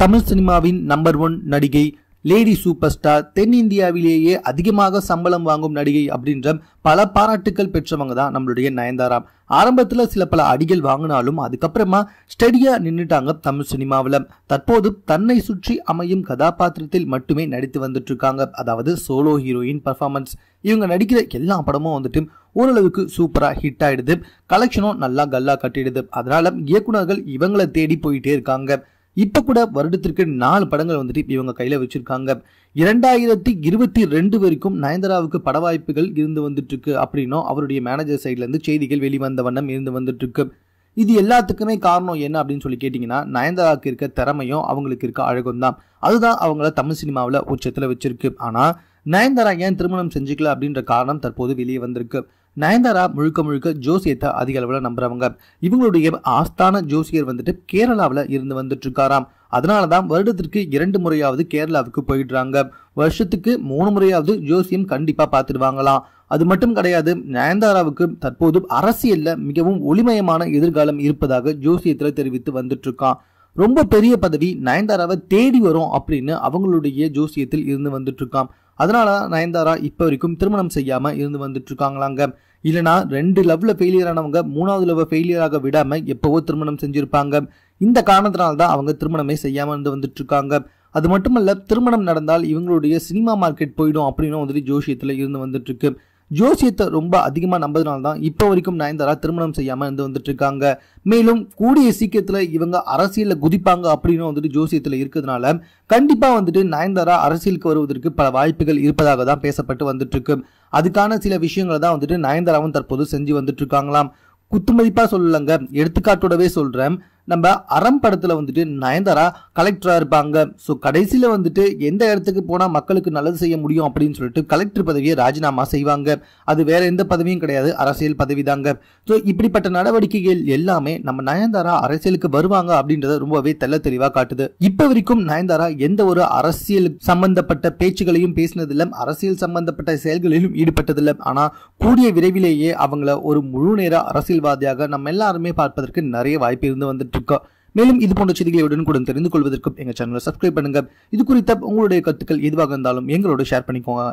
தமிழ் சினிமாவின் number one நடிகை lady super star தென்னிந்தியாவிலேயே அதிகமாக சம்பளம் வாங்கும் நடிகை அப்படின்ற பல பாராட்டுக்கள் பெற்றவங்க தான் நம்மளுடைய நயன்தாராம் ஆரம்பத்தில் சில பல அடிகள் வாங்கினாலும் அதுக்கப்புறமா ஸ்டடியாக நின்றுட்டாங்க தமிழ் சினிமாவில். தற்போது தன்னை சுற்றி அமையும் கதாபாத்திரத்தில் மட்டுமே நடித்து வந்துட்டு இருக்காங்க அதாவது சோலோ ஹீரோயின் பர்ஃபார்மன்ஸ் இவங்க நடிக்கிற எல்லா படமும் வந்துட்டு ஓரளவுக்கு சூப்பராக ஹிட் ஆகிடுது கலெக்ஷனும் நல்லா கல்லா கட்டிடுது. அதனால இயக்குனர்கள் இவங்களை தேடி போயிட்டே இருக்காங்க. இப்போ கூட வருடத்திற்கு நாலு படங்கள் வந்துட்டு இவங்க கையில் வச்சுருக்காங்க. இரண்டாயிரத்தி இருபத்தி ரெண்டு வரைக்கும் நயன்தாராவுக்கு பட வாய்ப்புகள் இருந்து வந்துட்டுருக்கு அப்படின்னும் அவருடைய மேனேஜர் சைட்லேருந்து செய்திகள் வெளிவந்த வண்ணம் இருந்து வந்துட்டுருக்கு. இது எல்லாத்துக்குமே காரணம் என்ன அப்படின்னு சொல்லி கேட்டிங்கன்னா நயன்தாராவுக்கு இருக்க திறமையும் அவங்களுக்கு இருக்க அழகும் தான். அதுதான் அவங்கள தமிழ் சினிமாவில் உச்சத்தில் வச்சிருக்கு. ஆனால் நயன்தாரா ஏன் திருமணம் செஞ்சுக்கல அப்படின்ற காரணம் தற்போது வெளியே வந்திருக்கு. நயன்தாரா முழுக்க முழுக்க ஜோசியத்தை அதிக அளவில் நம்புறவங்க. இவங்களுடைய ஆஸ்தான ஜோசியர் வந்துட்டு கேரளாவில் இருந்து வந்துட்டு இருக்காராம் அதனால தான் வருடத்திற்கு இரண்டு முறையாவது கேரளாவுக்கு போயிடுறாங்க. வருஷத்துக்கு மூணு முறையாவது ஜோசியம் கண்டிப்பாக பார்த்துடுவாங்களாம் அது மட்டும் கிடையாது நயன்தாராவுக்கு தற்போது அரசியலில் மிகவும் ஒளிமயமான எதிர்காலம் இருப்பதாக ஜோசியத்தில் தெரிவித்து வந்துட்டு இருக்கான் ரொம்ப பெரிய பதவி நயன்தாராவை தேடி வரும் அப்படின்னு அவங்களுடைய ஜோசியத்தில் இருந்து வந்துட்டு இருக்கான் அதனால நயன்தாரா இப்போ வரைக்கும் திருமணம் செய்யாம இருந்து வந்துட்டு இருக்காங்களாங்க இல்லைனா ரெண்டு லவ்ல ஃபெயிலியர் ஆனவங்க மூணாவது லவ் ஃபெயிலியராக விடாமல் விடாம எப்பவோ திருமணம் செஞ்சிருப்பாங்க. இந்த காரணத்தினால்தான் அவங்க திருமணமே செய்யாம இருந்து வந்துட்டு இருக்காங்க அது மட்டுமல்ல திருமணம் நடந்தால் இவங்களுடைய சினிமா மார்க்கெட் போயிடும் அப்படின்னு வந்துட்டு ஜோஷியத்தில் இருந்து வந்துட்டு இருக்கு ஜோசியத்தை ரொம்ப அதிகமாக நம்பதுனால தான் இப்போ வரைக்கும் நயன்தாரா திருமணம் செய்யாமல் இருந்து வந்துட்டு இருக்காங்க மேலும் கூடிய சீக்கிரத்தில் இவங்க அரசியலில் குதிப்பாங்க அப்படின்னு வந்துட்டு ஜோசியத்தில் இருக்கிறதுனால கண்டிப்பாக வந்துட்டு நயன்தாரா அரசியலுக்கு வருவதற்கு பல வாய்ப்புகள் இருப்பதாக தான் பேசப்பட்டு வந்துட்டு இருக்கு அதுக்கான சில விஷயங்களை தான் வந்துட்டு நயன்தாராவும் தற்போது செஞ்சு வந்துட்டு இருக்காங்களாம் குத்துமதிப்பாக சொல்லலங்க. எடுத்துக்காட்டோடவே சொல்கிறேன் நம்ம அறம் படத்தில் வந்துட்டு நயன்தாரா கலெக்டராக இருப்பாங்க. ஸோ கடைசியில் வந்துட்டு எந்த இடத்துக்கு போனால் மக்களுக்கு நல்லது செய்ய முடியும் அப்படின்னு சொல்லிட்டு கலெக்டர் பதவியை ராஜினாமா செய்வாங்க. அது வேற எந்த பதவியும் கிடையாது. அரசியல் பதவி தாங்க ஸோ இப்படிப்பட்ட நடவடிக்கைகள் எல்லாமே நம்ம நயன்தாரா அரசியலுக்கு வருவாங்க அப்படின்றத ரொம்பவே தெல்ல தெளிவாக காட்டுது. இப்போ வரைக்கும் நயன்தாரா எந்த ஒரு அரசியல் சம்பந்தப்பட்ட பேச்சுகளையும் பேசினதில்லை. அரசியல் சம்பந்தப்பட்ட செயல்களிலும் ஈடுபட்டதில்லை. ஆனால் கூடிய விரைவிலேயே அவங்கள ஒரு முழு நேர அரசியல்வாதியாக நம்ம எல்லாருமே பார்ப்பதற்கு நிறைய வாய்ப்பு இருந்து வந்துட்டு இருக்கோம் மேலும் இது போன்ற செய்திகளை உடனுக்குடன் தெரிந்து கொள்வதற்கும் எங்க சேனலை சப்ஸ்கிரைப் பண்ணுங்க. இது குறித்த உங்களுடைய கருத்துக்கள் எதுவாக இருந்தாலும் எங்களோட ஷேர் பண்ணிக்கோங்க.